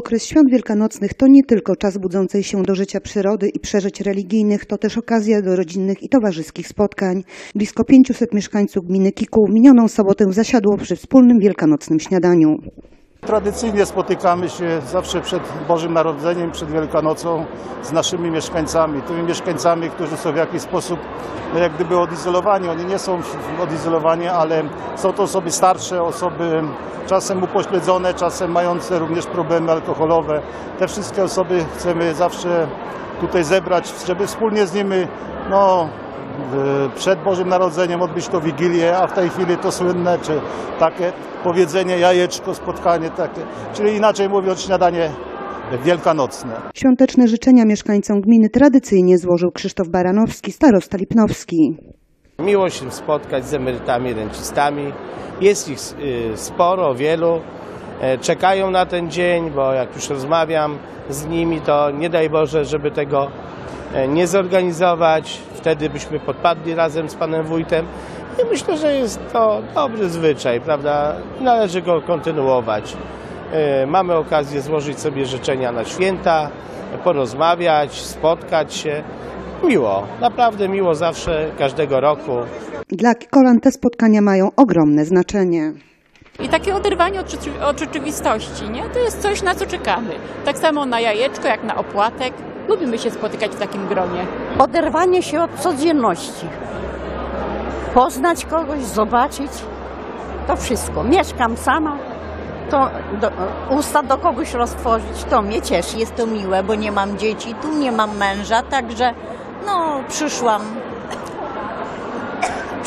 Okres świąt wielkanocnych to nie tylko czas budzącej się do życia przyrody i przeżyć religijnych, to też okazja do rodzinnych i towarzyskich spotkań. Blisko 500 mieszkańców gminy Kikuł minioną sobotę zasiadło przy wspólnym wielkanocnym śniadaniu. Tradycyjnie spotykamy się zawsze przed Bożym Narodzeniem, przed Wielkanocą z naszymi mieszkańcami, tymi mieszkańcami, którzy są w jakiś sposób no jak gdyby odizolowani. Oni nie są odizolowani, ale są to osoby starsze, osoby czasem upośledzone, czasem mające również problemy alkoholowe. Te wszystkie osoby chcemy zawsze tutaj zebrać, żeby wspólnie z nimi no, przed Bożym Narodzeniem odbyć to Wigilię, a w tej chwili to słynne, czy takie powiedzenie jajeczko, spotkanie takie, czyli inaczej mówiąc śniadanie wielkanocne. Świąteczne życzenia mieszkańcom gminy tradycyjnie złożył Krzysztof Baranowski, starosta Lipnowski. Miło się spotkać z emerytami, rencistami. Jest ich y, sporo, wielu. E, Czekają na ten dzień, bo jak już rozmawiam z nimi, to nie daj Boże, żeby tego nie zorganizować. Wtedy byśmy podpadli razem z panem wójtem. I myślę, że jest to dobry zwyczaj, prawda? Należy go kontynuować. E, Mamy okazję złożyć sobie życzenia na święta, porozmawiać, spotkać się. Miło, naprawdę miło zawsze, każdego roku. Dla Kikolan te spotkania mają ogromne znaczenie. I takie oderwanie od, od rzeczywistości, nie? To jest coś, na co czekamy. Tak samo na jajeczko, jak na opłatek. Lubimy się spotykać w takim gronie. Oderwanie się od codzienności. Poznać kogoś, zobaczyć. To wszystko. Mieszkam sama. To do, usta do kogoś roztworzyć, to mnie cieszy. Jest to miłe, bo nie mam dzieci, tu nie mam męża, także no przyszłam.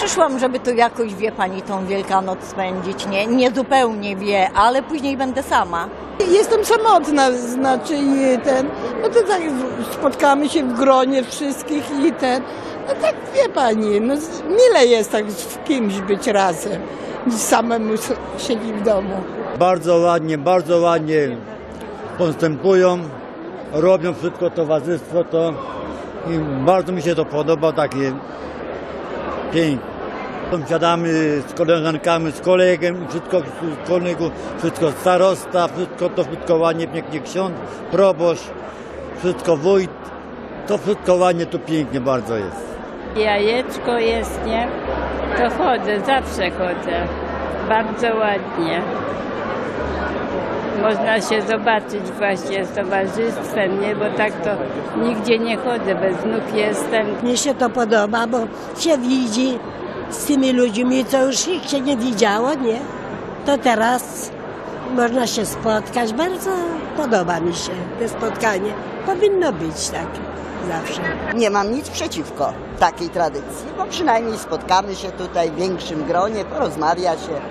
Przyszłam, żeby tu jakoś, wie pani, tą Wielkanoc spędzić. Nie, nie zupełnie wie, ale później będę sama. Jestem samotna, znaczy i ten, no to tak spotkamy się w gronie wszystkich i ten, no tak wie pani, no mile jest tak z kimś być razem, niż samemu s- siedzieć w domu. Bardzo ładnie, bardzo ładnie postępują, robią wszystko towarzystwo to i bardzo mi się to podoba, takie piękne. Siadamy z koleżankami, z kolegiem, wszystko z kolegów, wszystko starosta, wszystko to wszystko ładnie, pięknie ksiądz, proboszcz, wszystko wójt, to wszystko ładnie, to pięknie bardzo jest. Jajeczko jest, nie? To chodzę, zawsze chodzę. Bardzo ładnie. Można się zobaczyć właśnie z towarzystwem, nie? Bo tak to nigdzie nie chodzę, bez wnuk jestem. Mnie się to podoba, bo się widzi z tymi ludźmi, co już ich się nie widziało, nie? To teraz można się spotkać. Bardzo podoba mi się to spotkanie. Powinno być tak zawsze. Nie mam nic przeciwko takiej tradycji, bo przynajmniej spotkamy się tutaj w większym gronie, porozmawia się.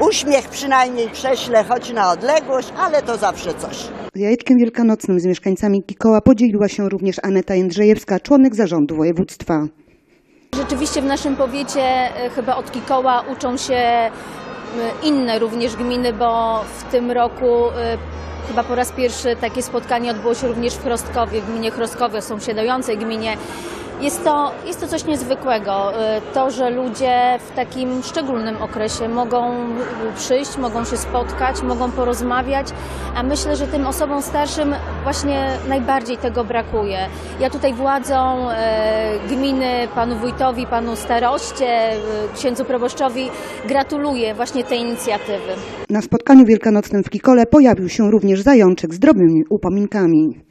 Uśmiech przynajmniej prześlę, choć na odległość, ale to zawsze coś. Jajeczkiem wielkanocnym z mieszkańcami Kikoła podzieliła się również Aneta Jędrzejewska, członek zarządu województwa. Rzeczywiście w naszym powiecie e, chyba od Kikoła uczą się e, inne również gminy, bo w tym roku e, chyba po raz pierwszy takie spotkanie odbyło się również w Chrostkowie, w gminie Chrostkowie, sąsiadującej gminie. Jest to, jest to coś niezwykłego, e, to, że ludzie w takim szczególnym okresie mogą e, przyjść, mogą się spotkać, mogą porozmawiać, a myślę, że tym osobom starszym właśnie najbardziej tego brakuje. Ja tutaj władzom e, gminy, panu wójtowi, panu staroście, księdzu proboszczowi gratuluję właśnie tej inicjatywy. Na spotkaniu wielkanocnym w Kikole pojawił się również zajączek z drobnymi upominkami.